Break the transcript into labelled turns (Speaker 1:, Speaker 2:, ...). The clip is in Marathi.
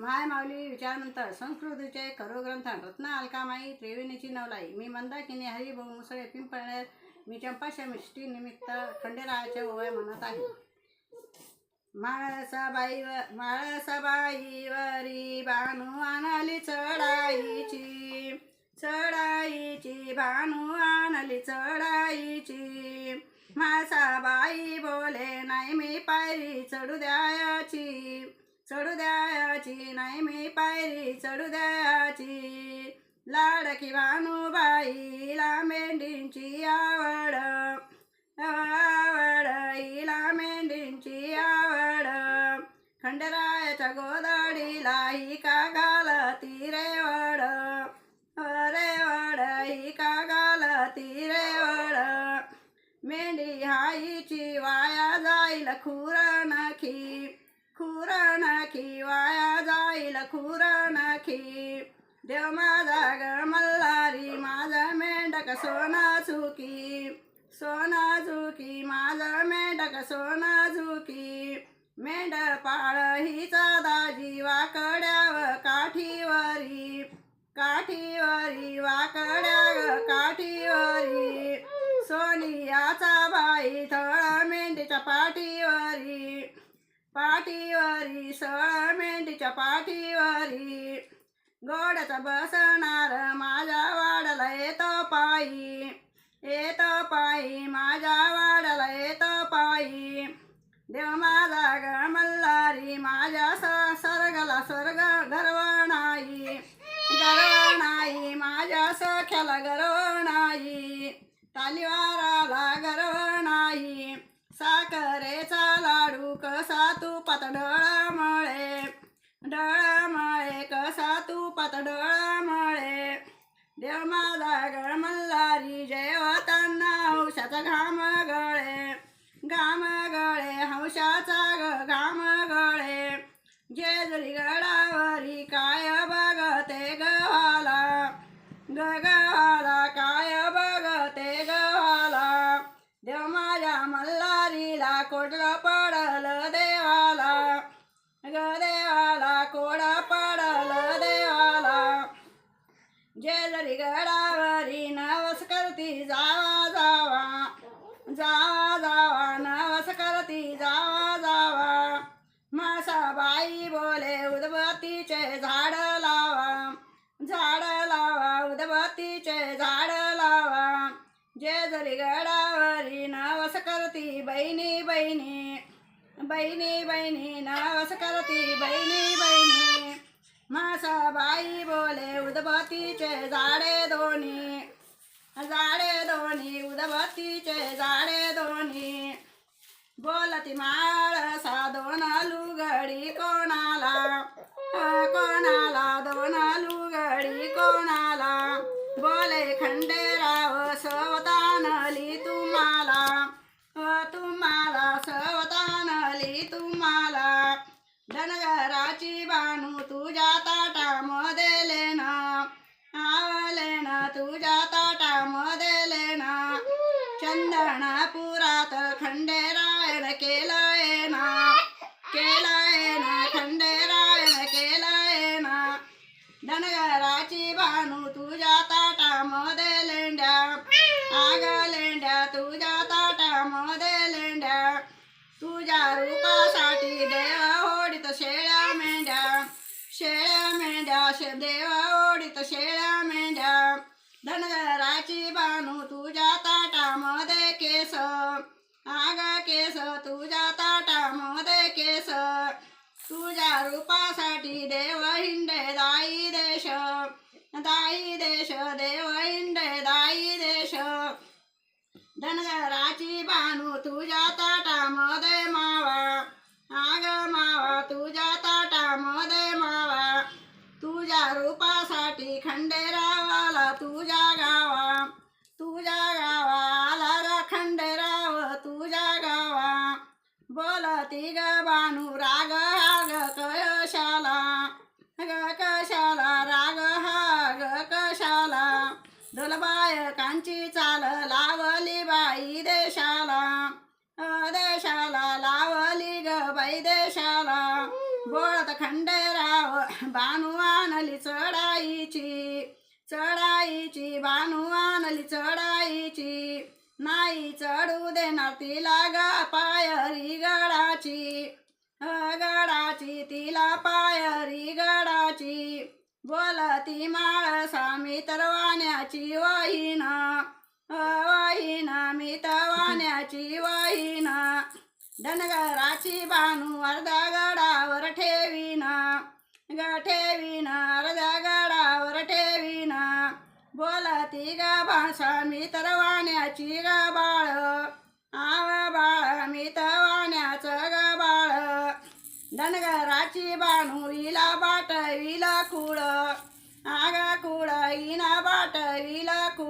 Speaker 1: माय माऊली विचारमंत संस्कृतीचे खरो ग्रंथ रत्न अलकामाई त्रिवेणीची नवलाई मी मंदाकिनी हरिभाऊ मुसळे पिंपळे मी चंपाशा मिष्टी निमित्त खंडेरायाच्या ओव्या म्हणत आहे. माळसाबाई माळसाबाईवरी बानू आणली चढाईची चढाईची बानू आणली चढाईची. माळसाबाई बोले नाही मी पायरी चढू द्यायची चढू द्यायची नाही मी पायरी चढू द्यायची लाडकी बाईला मेंढींची आवड. आवड हिला मेंढींची आवड. खंडरायाच्या गोदडीला ही का घालती रेवड रेवड ही का घालती रेवड मेंढी हाईची वाया जाईल खुरण नखी वाया जाईल खुर देव माझा ग मल्हारी माझा मेंढक सोना चुकी सोना झुकी माझा मेंढक सोना झुकी. मेंढ पाळ हिचा दाजी वाकड्याव काठीवरी. काठीवरी वाक पाठीवरी सळ मेंढीच्या पाठीवरी. गोड्याचा बसणार माझ्या वाड्याला येतो पायी. येतो पायी माझ्या वाड्याला येतो पायी. देव माझा ग मल्हारी माझ्या स सर्गला स्वर्ग गर्व नाही गर्व नाही माझ्या सख्याला गर्व नाही तालिवाराला गर्व नाही साखरेचा कसा तू पातडळमळे? डळमळे कसा तू पातडळमळे? देव माझा गळ मल्हारी जेवताना हौशाचा घाम गळे घाम गळे हौशाचा ग घाम गळे जेजुरी गडावरी काय बघते गव्हाला गव्हाला काय बघते गव्हाला देव माझ्या मल्हारीला कोटला जेजरी गडावरी नवस करती जावा जावा जावा जावा नवस करती जावा जावा मासा बाई बोले उदबत्तीचे झाड लावा. झाड लावा उदबत्तीचे झाड लावा. जेजरी गडावरी नवस करती बहिणी बहिणी. बहिणी बहिणी नवस करती बहिणी बहिणी. मासा बाई बोले उदबत्तीचे झाडे दोन्ही. झाडे दोन्ही उदबत्तीचे झाडे दोन्ही. बोलती माळसा दोन लुगडी कोणाला? कोणाला दोन लुगडी कोणाला? बोले खंडेराव सवतानली धनगराची बानू तुझ्या ताटामध्ये लेन आवलेना तुझ्या शेळ्या मेंढ्या शे देव ओढीत शेळ्या मेंढ्या धनगराची बानू, तुझ्या ताटामध्ये केस. आग, केस, तुझ्या ताटामध्ये केस. तुझ्या रूपासाठी देव हिंडे, दाई देश. दाई देश, देव हिंडे, दाई देश. धनगराची बानू, तुझ्या बोलती ग बानू राग हा ग कशाला ग कशाला राग हाग ग कशाला दुलबाय कांची चाल लावली बाई देशाला. देशाला लावली ग बाई देशाला. बोळत खंडेराव बानू आणली चढाईची. चढाईची बानू आणली चढाईची. नाही चढू देणार तिला ग पायरी गडाची गडाची तिला पायरी गडाची. बोलती माळ सामी तरवाण्याची वाहीन. वाहीन मी वाण्याची वाहीन. धनगराची बानू अर्धा गडावर ठेवीन. ग ठेवीन अर्धा गडावर ठेवीन. बोलती ग भाषा मी तरवाण्याची ग धनगराची बाणुरीला बाटविला कुळ आगा कुळ हिना बाटविला कुळ